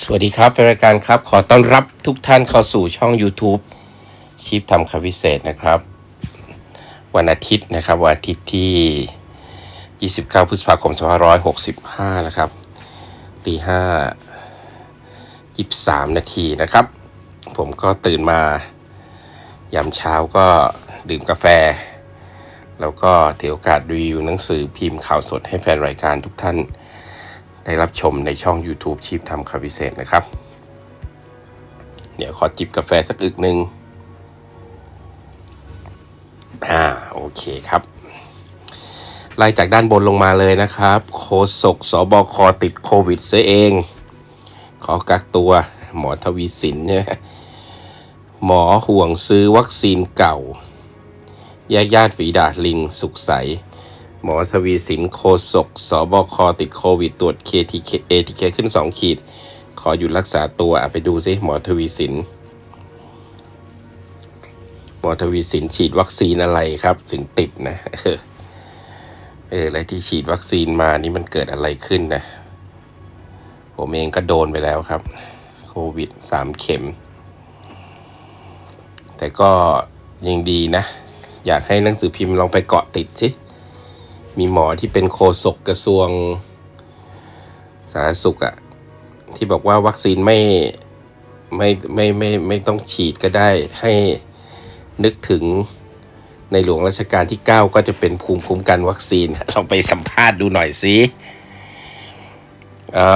สวัสดีครับเป็นรายการครับ ขอต้อนรับทุกท่านเข้าสู่ช่อง YouTube ชีพทำคำพิเศษนะครับ วันอาทิตย์นะครับ วันอาทิตย์ที่ 29 พฤษภาคม 2565 นะครับตีห้า23 นาทีนะครับ ผมก็ตื่นมายามเช้าก็ดื่มกาแฟ แล้วก็ถือโอกาสรีวิวหนังสือพิมพ์ข่าวสดให้แฟนรายการทุกท่าน ได้รับชมในช่อง YouTube ชีพทำคำพิเศษนะครับ เดี๋ยวขอจิบกาแฟสักอึกหนึ่งอ่าโอเคครับไล่จากด้านบนลงมาเลยนะครับ โคศกสบคติดโควิดเสียเอง ขอกักตัวหมอทวีสินเนี่ยหมอห่วงซื้อวัคซีนเก่า แยกญาติฝีดาดลิงสุขใส หมอทวีสินโคศกสบคติดโควิด ตรวจ KTK ATK ขึ้น 2 ขีด ขอหยุดรักษาตัวไปดูซิหมอทวีสิน หมอทวีสินฉีดวัคซีนอะไรครับ ถึงติดนะ เออแล้วที่ฉีดวัคซีนมานี่มันเกิดอะไรขึ้นนะ ผมเองก็โดนไปแล้วครับ โควิดสามเข็ม แต่ก็ยังดีนะ อยากให้หนังสือพิมพ์ลองไปเกาะติดสิ มีหมอที่เป็นโฆษกกระทรวง สาธารณสุขอะที่บอกว่าวัคซีนไม่ไม่ไม่ไม่ไม่ต้องฉีดก็ได้ให้นึกถึงในหลวงรัชกาลที่ 9 ก็จะเป็นภูมิคุ้มกันวัคซีนลองไปสัมภาษณ์ดูหน่อยสิอื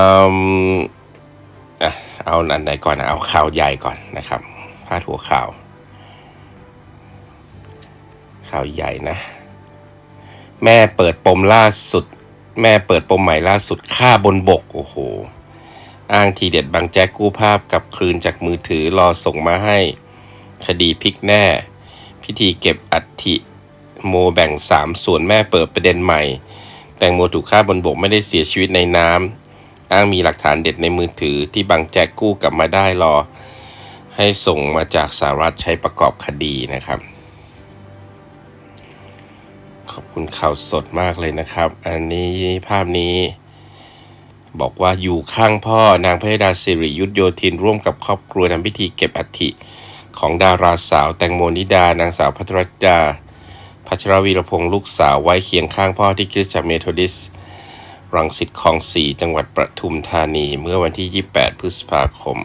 มอะเอาอันไหนก่อนเอาข่าวใหญ่ก่อนนะครับพาดหัวข่าว ข่าวใหญ่นะ แม่เปิดปมล่าสุด แม่เปิดปมใหม่ล่าสุดฆ่าบนบก โอ้โห อ้างทีเด็ดบางแจ๊กกู้ภาพกับคืนจากมือถือรอส่งมาให้ คดีพลิกแน่ พิธีเก็บอัฐิโมแบ่งสามส่วนแม่เปิดประเด็นใหม่ แตงโมถูกฆ่าบนบกไม่ได้เสียชีวิตในน้ำอ้างมีหลักฐานเด็ดในมือถือที่บางแจ๊กกู้กลับมาได้รอ ให้ส่งมาจากสหรัฐใช้ประกอบคดีนะครับ ขอบคุณข่าวสดมากเลยนะครับ อันนี้ภาพนี้ บอกว่าอยู่ข้างพ่อนางพระดาสิริยุทธโยธินร่วมกับครอบครัวทำพิธีเก็บอัฐิของดาราสาวแตงโมนิดา นางสาวพัทรธิดา พัชรวีรพงศ์ลูกสาวไว้เคียงข้างพ่อที่คริสตจักรเมโทดิส รังสิตคลองสี่จังหวัดประทุมธานีเมื่อวันที่ 28 พฤษภาคม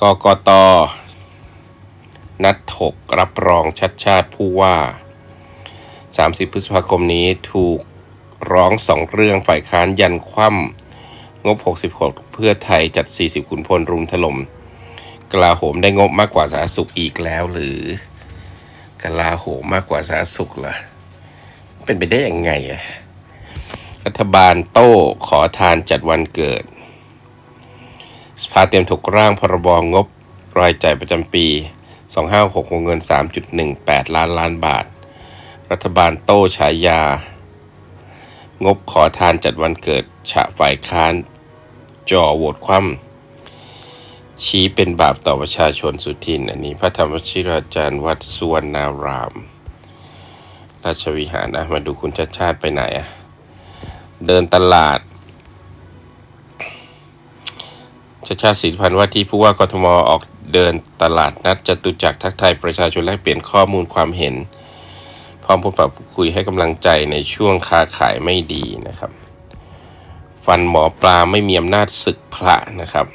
กกต นัดถกรับรองชัดชาติผู้ว่า 30 พฤษภาคมนี้ถูกร้องสองเรื่องฝ่ายค้านยันคว่ำงบ 66 เพื่อไทยจัด 40 ขุนพลรุมถล่มกลาโหมได้งบมากกว่าสาธารณสุขอีกแล้วหรือกลาโหมมากกว่าสาธารณสุขล่ะ เป็นไปได้ยังไงอะรัฐบาลโต้ขอทานจัดวันเกิด สภาเตรียมถกร่างพรบงบรายจ่ายประจำปี 2566วงเงิน 3.18 ล้านล้านบาท รัฐบาลโต้ฉายา งบขอทานจัดวันเกิด ฉะฝ่ายค้าน จ่อโหวตคว่ำชี้เป็นบาปต่อประชาชนสุทิน อันนี้พระธรรมชิราจารย์วัดสวนนาราม ราชวิหารนะมาดูคุณชาติชาติไปไหนอะเดินตลาดชาติชาติสิทธิพันธ์ว่าที่ผู้ว่ากทมออก เดินตลาดนัดจตุจักรทักทายประชาชนแลกเปลี่ยนข้อมูลความเห็น พร้อมพบปะพูดคุยให้กำลังใจในช่วงค้าขายไม่ดีนะครับ ฟันหมอปลาไม่มีอำนาจศึกพระนะครับ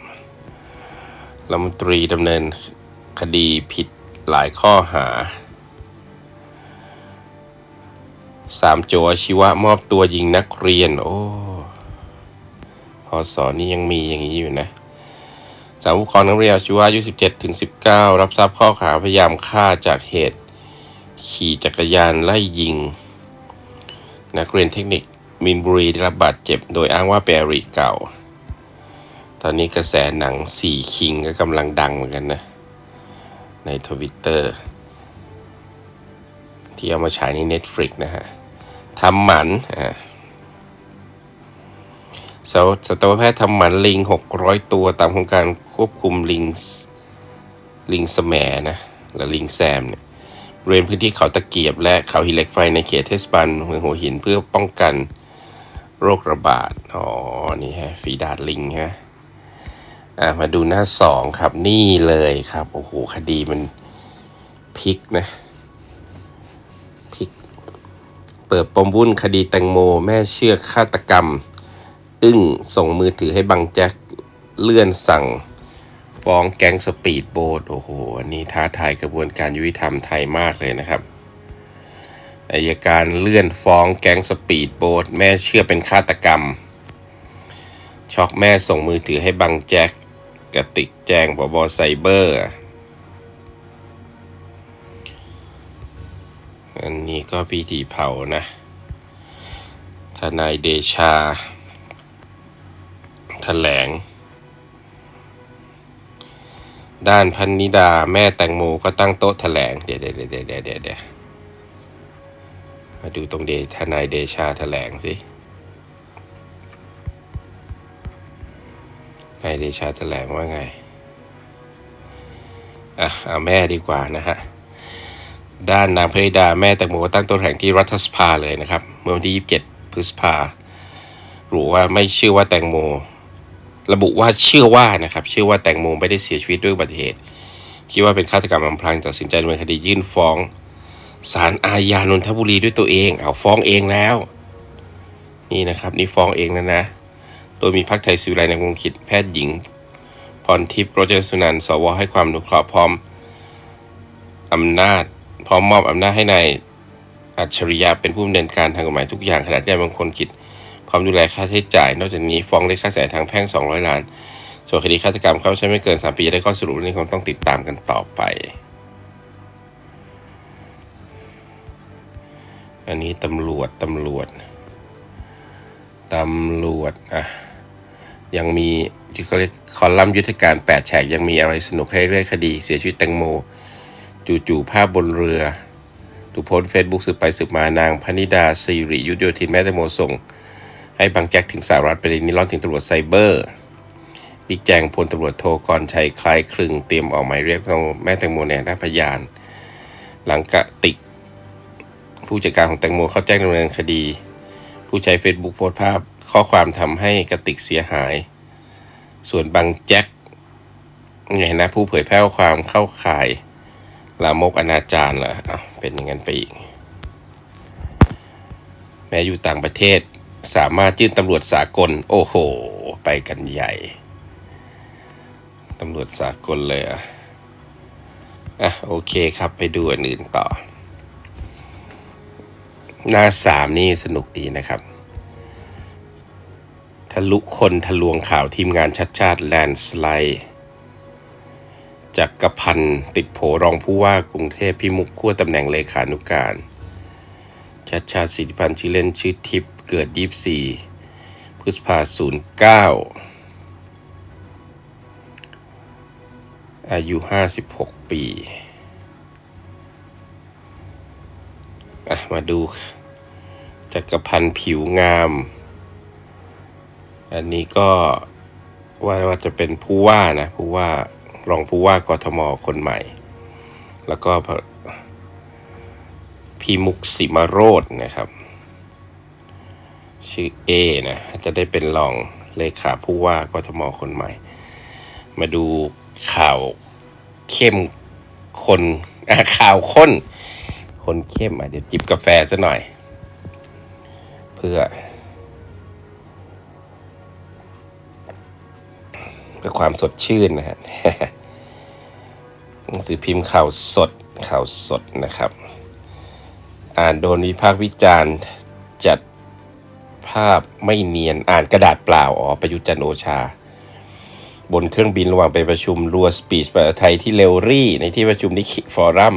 รัฐมนตรีดำเนินคดีผิดหลายข้อหาสามโจอาชีวะมอบตัวยิงนักเรียน โอ้พอสอนี่ยังมีอย่างนี้อยู่นะ สามผู้ปกครองนักเรียนอาชีวะอายุ 17ถึง19 รับทราบข้อหาพยายามฆ่าจากเหตุ ขี่จักรยานไล่ยิง นักเรียนเทคนิคมินบุรีได้รับบาดเจ็บ โดยอ้างว่าเป็นอริเก่า ตอนนี้กระแสหนังสี่คิงก็กำลังดังเหมือนกันนะ ในทวิตเตอร์ที่เอามาฉายใน Netflix นะฮะทำหมันอ่า สัตวแพทย์ทำหมันลิง 600 ตัวตามโครงการควบคุมลิงลิงสแหมนะหรือลิงแซมเนี่ยบริเวณพื้นที่เขาตะเกียบและเขาหินเหล็กไฟในเขตเทศบาลเมืองหัวหินเพื่อป้องกันโรคระบาด อ๋อ นี่ฮะฝีดาดลิงฮะอะมาดูหน้าสองครับนี่เลยครับ โอ้โห คดีมันพลิกนะพลิก เปิดปมวุ่นคดีแตงโม แม่เชื่อฆาตกรรม อึ้งส่งมือถือให้บังแจ็คเลื่อนสั่งฟ้องแก๊งสปีดโบ๊ทโอ้โหอันนี้ท้าทายกระบวนการยุติธรรมไทยมากเลยนะครับอายการเลื่อนฟ้องแก๊งสปีดโบ๊ทแม่เชื่อเป็นฆาตกรรม ช็อกแม่ส่งมือถือให้บังแจ็คกระติกแจงพบไซเบอร์ อันนี้ก็พิธีเผานะ ทนายเดชา ถลง ด้านพันนิดาแม่แตงโมก็ตั้งโต๊ะแถลงเดี๋ยวเดี๋ยวเดี๋ยวเดี๋ยวเดี๋ยวเดี๋ยวมาดูตรงเดทนายเดชาแถลงสินายเดชาแถลงว่าไง อะเอาแม่ดีกว่านะฮะด้านนางพนิดาแม่แตงโมตั้งโต๊ะแถลงที่รัฐสภาเลยนะครับ เมื่อวันที่ 27 พฤษภาหรู้ว่าไม่ชื่อว่าแตงโม ระบุว่าเชื่อว่านะครับเชื่อว่าแตงโมไม่ได้เสียชีวิตด้วยอุบัติเหตุ คิดว่าเป็นฆาตกรรมอำพรางตัดสินใจดำเนินคดียื่นฟ้องศาลอาญานนทบุรีด้วยตัวเองเอาฟ้องเองแล้ว นี่นะครับนี่ฟ้องเองแล้วนะ โดยมีพักไทยศิวิไลในวงศ์คิดแพทย์หญิงพรทิพย์โรเจนสุนันท์สวให้ความนุเคราะห์พร้อมอำนาจ พร้อมมอบอำนาจให้ในายอัจฉริยะเป็นผู้ดำเนินการทางกฎหมายทุกอย่างขณะที่นายบางคนคิด ร้อมดูแลค่าใช้จ่าย นอกจากนี้ฟ้องได้ค่าเสียหายทางแพ่ง 200 ล้าน ส่วนคดีฆาตกรรมเขาใช้ไม่เกิน 3 ปีได้ข้อสรุปเรื่องนี้คงต้องติดตามกันต่อไป อันนี้ตำรวจตำรวจตำรวจอะยังมีเขาเรียกคอลัมน์ยุทธการ 8 แฉกยังมีอะไรสนุกให้เรื่อยคดี เสียชีวิตแตงโม จู่ๆภาพบนเรือถูกโพสต์เฟซบุ๊กสืบไปสืบมานางพนิดาสิริยุทธโยธินแม่แตงโมส่ง ให้บางแจ็คถึงสหรัฐประเด็นนี้ร้อนถึงตำรวจไซเบอร์บิ๊กแจงพลตำรวจโทกรชัยคลายคลึงเตรียมออกหมายเรียกแม่แตงโมในฐานะพยาน หลังกะติก ผู้จัดการของแตงโมเข้าแจ้งดำเนินคดี ผู้ใช้ Facebook โพสต์ภาพข้อความทำให้กระติกเสียหาย ส่วนบางแจ็คไงนะผู้เผยแพร่ความเข้าข่ายลามกอนาจารเหรอเป็นอย่างนั้นไปอีก แม้อยู่ต่างประเทศ สามารถยื่นตำรวจสากล โอ้โห ไปกันใหญ่ตำรวจสากลเลยอะอะโอเคครับไปดูอันอื่นต่อ หน้าสามนี่สนุกดีนะครับ ทะลุคนทะลวงข่าวทีมงานชัดชาติแลนสไลด์จากกระพันติดโผรองผู้ว่ากรุงเทพพิมุกขั้วตำแหน่งเลขานุการ ชัดชาติสิทธิพันธ์ชื่อเล่นชื่อทิพย์ เกิด 24 พฤษภาศูนย์เก้าอายุ 56 ปีอะมาดูจักรพันธ์ผิวงาม อันนี้ก็ว่าว่าจะเป็นผู้ว่านะผู้ว่ารองผู้ว่ากทมคนใหม่ แล้วก็พพี่มุกสิมาโรดนะครับ ชื่อเอนะจะได้เป็นรองเลขาผู้ว่ากทมคนใหม่ มาดูข่าวเข้มคนข่าวข้น คนเข้มอะเดี๋ยวจิบกาแฟซะหน่อย เพื่อเพื่อความสดชื่นนะฮะหนังสือพิมพ์ข่าวสดข่าวสดนะครับ อ่านโดนวิพากษ์วิจารณ์จัด ภาพไม่เนียนอ่านกระดาษเปล่าอ๋อประยุทธ์จันโอชา บนเครื่องบินระหว่างไปประชุมรัวสปีชภาษาไทยที่เลวรี่ในที่ประชุมนิคิฟอรัม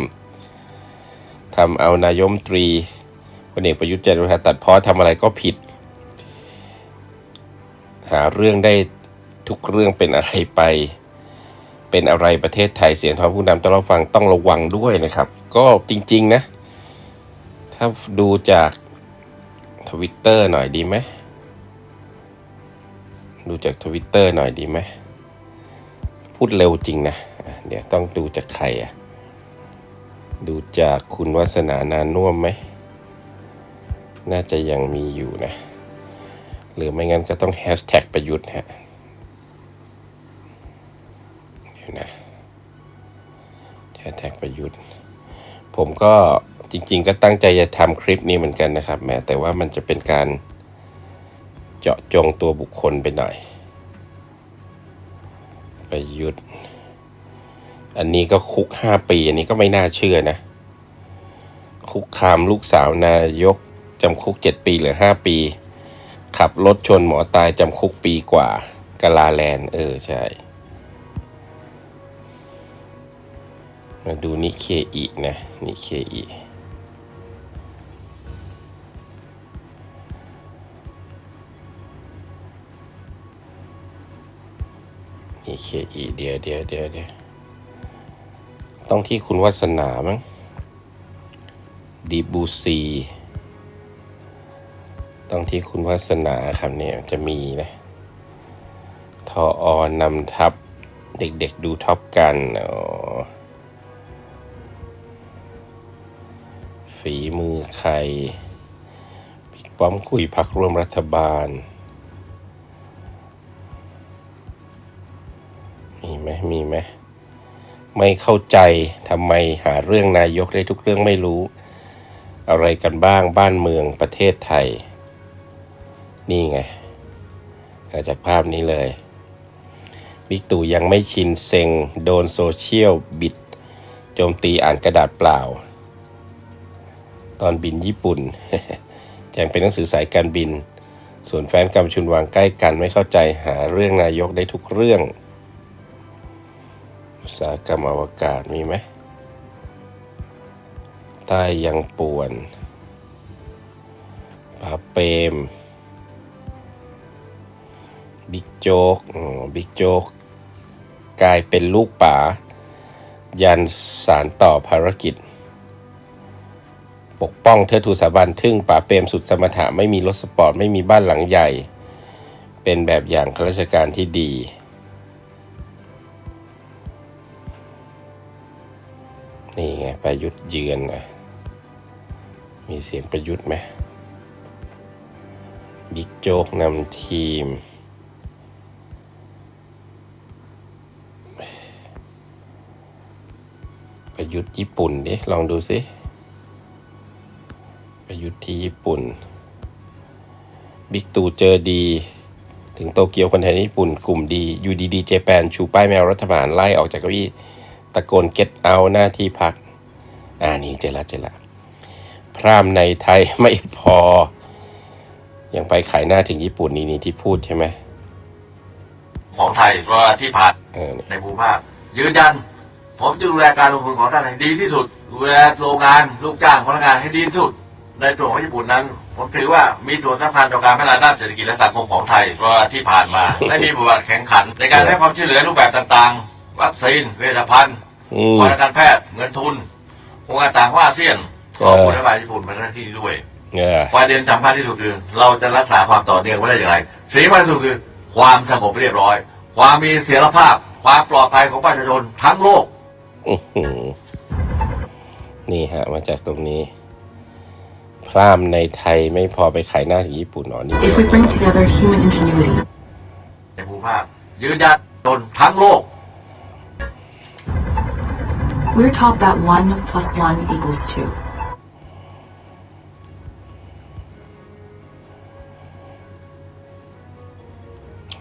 ทำเอานายมตรีพลเอกประยุทธ์จันโอชาตัดเพ้อทำอะไรก็ผิด หาเรื่องได้ทุกเรื่องเป็นอะไรไป เป็นอะไรประเทศไทยเสียงท้องผู้นำต้องรับฟังต้องระวังด้วยนะครับ ก็จริง ๆ นะ ถ้าดูจาก ทวิตเตอร์หน่อยดีไหม ดูจากทวิตเตอร์หน่อยดีไหม พูดเร็วจริงนะ เดี๋ยวต้องดูจากใครอะดูจากคุณวัสนานานุ่วมไหม น่าจะยังมีอยู่นะ หรือไม่งั้นก็ต้องแฮชแท็กประยุทธ์ฮะเดี๋ยวนะแฮชแท็กประยุทธ์ ผมก็ จริงๆ ก็ตั้งใจจะทำคลิปนี้เหมือนกันนะครับแม้แต่ว่ามันจะเป็นการเจาะจงตัวบุคคลไปหน่อย ประยุทธ์ อันนี้ก็คุกห้าปี อันนี้ก็ไม่น่าเชื่อนะ คุกคามลูกสาวนายกจำคุกเจ็ดปีหรือห้าปี ขับรถชนหมอตายจำคุกปีกว่ากาลาแลนเออ ใช่ มาดูนิเคอีนะนิเคอี เคอีเดียวเดียวเดียวเดียวต้องที่คุณวัสนามั้งดีบูซีต้องที่คุณวัสนาครับเนี่ยจะมีนะทออนำทับเด็กๆดูท็อปกันอ๋อฝีมือใครบิ๊กป้อมคุยพักร่วมรัฐบาล มีไหมไม่เข้าใจทำไมหาเรื่องนายกได้ทุกเรื่องไม่รู้ อะไรกันบ้างบ้านเมืองประเทศไทย นี่ไงอาจากภาพนี้เลยบิ๊กตู่ยังไม่ชินเซ็งโดนโซเชียลบิด โจมตีอ่านกระดาษเปล่า ตอนบินญี่ปุ่น แจงเป็นหนังสือสายการบิน ส่วนแฟนกำชุนวางใกล้กันไม่เข้าใจหาเรื่องนายกได้ทุกเรื่อง อุตสาหกรรมอวกาศมีไหมใต้ยังป่วนป่าเปรมบิ๊กโจ๊กบิ๊กโจ๊กกลายเป็นลูกป๋ายันสารต่อภารกิจ ปกป้องเทิดทูสถาบันทึ่งป่าเปรมสุดสมถะไม่มีรถสปอร์ต ไม่มีบ้านหลังใหญ่ เป็นแบบอย่างข้าราชการที่ดี นี่ไงประยุทธ์เยือนนะมีเสียงประยุทธ์ไหมบิ๊กโจ๊กนำทีม ประยุทธ์ญี่ปุ่นดิลองดูสิ ประยุทธ์ที่ญี่ปุ่น บิ๊กตู่เจอดี ถึงโตเกียวคนไทยญี่ปุ่น กลุ่มดียูดีดีเจแปนชูป้ายแมวรัฐบาลไล่ออกจากเก้าอี้ะโกนเก็ตเอาหน้าที่พัก อ่านี่เจละเจละพรามในไทยไม่พอ ยังไปขายหน้าถึงญี่ปุ่นนี่นี่ที่พูดใช่ไหมของไทยเวลาที่ผ่านเออเนี่ยในภูมิภาคยืนยัน ผมจะดูแลการลงทุนของท่านให้ดีที่สุด ดูแลโรงงานลูกจ้างพนักงานให้ดีที่สุด ในส่วนของญี่ปุ่นนั้น ผมถือว่ามีส่วนสำคัญต่อการพัฒนาด้านเศรษฐกิจและสังคมของไทยเวลาที่ผ่านมาและมีบทบาทแข่งขัน ในการให้ความช่วยเหลือรูปแบบต่างๆ วัคซีนเวชภัณฑ์ อืมบริการแพทย์เงินทุนโครงการต่างของอาเซียนขอบคุณรัฐบาลญี่ปุ่นมาหน้าที่นี้ด้วย เออประเด็นสำคัญที่สุดคือ เราจะรักษาความต่อเนื่องไว้ได้อย่างไรสิ่งที่สำคัญที่สุดคือ ความสงบเรียบร้อย ความมีเสถียรภาพ ความปลอดภัยของประชาชนทั้งโลก อื้อหือนี่ฮะ มาจากตรงนี้ พรามในไทยไม่พอไปขายหน้าถึงญี่ปุ่นอ๋อนี่ If we bring together human ingenuity, ในภูมิภาคยืนยันจนทั้งโลก we're taught that 1 plus 1 equals 2.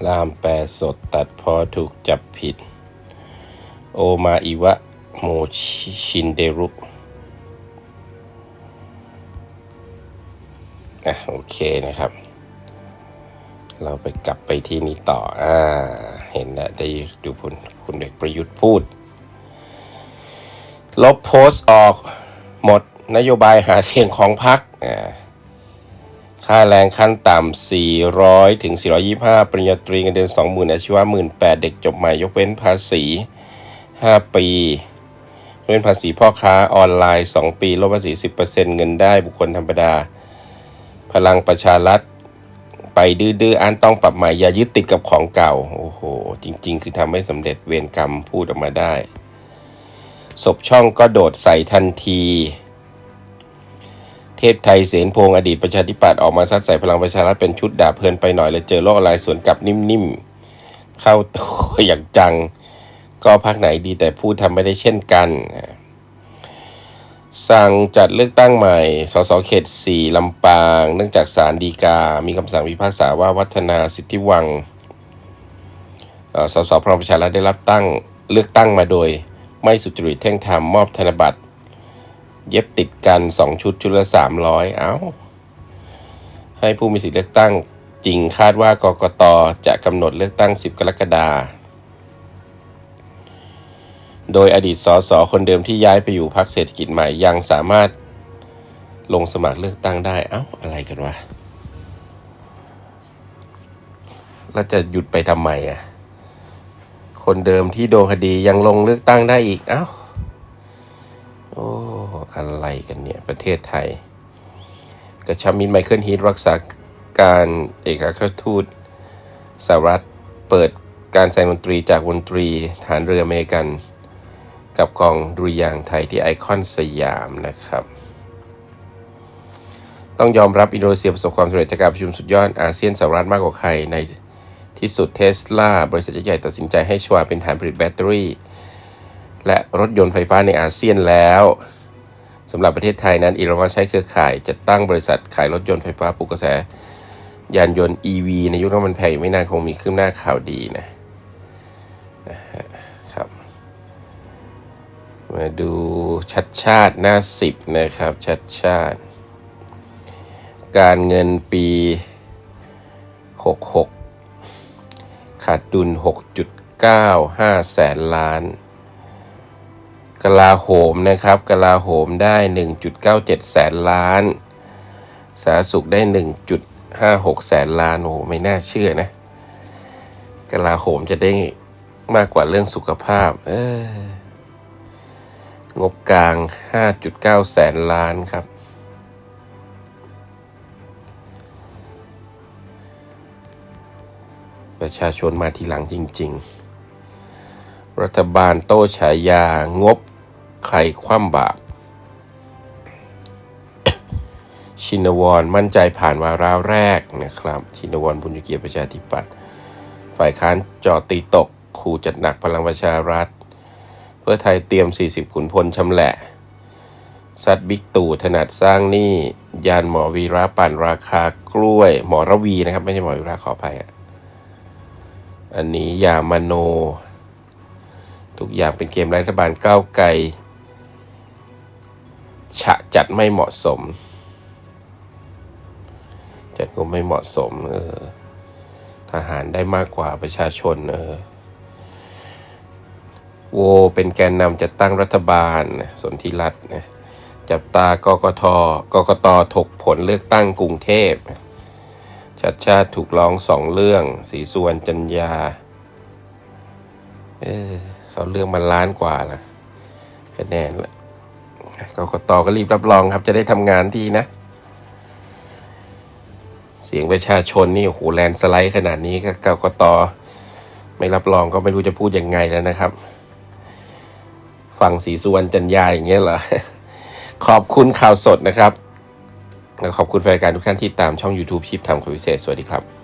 ลามแปลสดตัดพอถูกจับผิด โอมาอิวะโมชินเดรุอะโอเคนะครับ เราไปกลับไปที่นี้ต่อ อ่า เห็นแล้วได้ดูคุณคุณเด็กประยุทธ์พูด ลบโพสต์ออกหมดนโยบายหาเสียงของพรรคอ่าค่าแรงขั้นต่ำ 400 ถึง 425 ปริญญาตรีเงินเดือน 20,000 อาชีวะ 18,000 เด็กจบใหม่ยกเว้นภาษี 5 ปียกเว้นภาษีพ่อค้าออนไลน์ 2 ปีลดภาษี 10%เงินได้บุคคลธรรมดา พลังประชารัฐ ไปดื้อๆอันต้องปรับใหม่ อย่ายึดติดกับของเก่า โอ้โห จริง ๆ คือทำให้สำเร็จเวรกรรมพูดออกมาได้ ศพช่องก็โดดใส่ทันที เทพไทยเสนพงศ์อดีตประชาธิปัตย์ออกมาซัดใส่พลังประชารัฐเป็นชุดด่าเพลินไปหน่อยเลยเจอโลกออนไลน์สวนกลับนิ่มๆ เข้าตัวอย่างจัง ก็พักไหนดีแต่พูดทำไม่ได้เช่นกัน สั่งจัดเลือกตั้งใหม่ สสเขต 4 ลำปาง เนื่องจากสารดีกา มีคำสั่งพิพากษาว่าวัฒนาสิทธิวังสสพลังประชารัฐได้รับตั้งเลือกตั้งมาโดย ไม่สุจริตแท่งธรรมมอบธนบัตร เย็บติดกัน 2 ชุดชุดละ 300 เอ้า ให้ผู้มีสิทธิเลือกตั้งจริงคาดว่ากกตจะกำหนดเลือกตั้ง 10 กรกฎาคมโดยอดีตสสคนเดิมที่ย้ายไปอยู่พรรคเศรษฐกิจใหม่ยังสามารถลงสมัครเลือกตั้งได้ เอ้า อะไรกันวะ แล้วจะหยุดไปทำไมอะ คนเดิมที่โดนคดียังลงเลือกตั้งได้อีก เอ้า โอ้ อะไรกันเนี่ย ประเทศไทยกระชับมิตรไมเคิลฮีทรักษาการเอกอัครทูตสหรัฐเปิดการแสดงดนตรีจากวงดนตรีฐานเรืออเมริกัน กับกองดุริยางไทยที่ไอคอนสยามนะครับ ต้องยอมรับอินโดนีเซียประสบความสำเร็จจากการประชุมสุดยอดอาเซียนสหรัฐมากกว่าใครใน ที่สุดเทสลาบริษัทใหญ่ตัดสินใจให้ชวาเป็นฐานผลิตแบตเตอรี่ และรถยนต์ไฟฟ้าในอาเซียนแล้วสำหรับประเทศไทยนั้นอีลอนมัสก์ใช้เครือข่ายจัดตั้งบริษัทขายรถยนต์ไฟฟ้าปลุกกระแส ยานยนต์ EV ในยุคน้ำมันแพงไม่นานคงมีขึ้นหน้าข่าวดีนะนะครับมาดูชัดชาติหน้าสิบนะครับ ชัดชาติ การเงินปี 66 ขาดดุล 6.95 แสนล้าน กลาโหมนะครับกลาโหมได้ 1.97 แสนล้าน สาธารณสุขได้ 1.56 แสนล้านโอ้ไม่น่าเชื่อนะกลาโหมจะได้มากกว่าเรื่องสุขภาพ เอองบกลาง 5.9 แสนล้านครับ ประชาชนมาทีหลังจริง ๆ รัฐบาลโต้ฉายางบใครคว่ำบาปชินวรมั่นใจผ่านวาระแรกนะครับ ชินวรบุญเกียรติประชาธิปัตย์ฝ่ายค้านจอตีตกขู่จัดหนักพลังประชารัฐ เพื่อไทยเตรียม 40 ขุนพลชำแหละซัดบิ๊กตู่ถนัดสร้างหนี้ยานหมอวีระปั่นราคากล้วย หมอระวีนะครับ ไม่ใช่หมอวีระขออภัยอะ อันนี้ยามโน ทุกอย่างเป็นเกมรัฐบาลก้าวไกลฉะจัดไม่เหมาะสม จัดก็ไม่เหมาะสมเออทหารได้มากกว่าประชาชนเออโวเป็นแกนนำจัดตั้งรัฐบาลสนธิรัตน์นะจับตากกทกกตถกผลเลือกตั้งกรุงเทพ ชัดชาติถูกร้องสองเรื่อง สีสุวรรณจันยาเออเขาเรื่องมาล้านกว่าละคะแนนละกกตก็รีบรับรองครับ จะได้ทำงานที่นะ เสียงประชาชนนี่โอ้โหแลนสไลด์ขนาดนี้ก็กกตไม่รับรองก็ไม่รู้จะพูดยังไงแล้วนะครับ ฝั่งสีสุวรรณจันยาอย่างเงี้ยเหรอขอบคุณข่าวสดนะครับ และขอบคุณแฟนรายการทุกท่านที่ตามช่อง YouTube ชิปทำข่าวพิเศษ สวัสดีครับ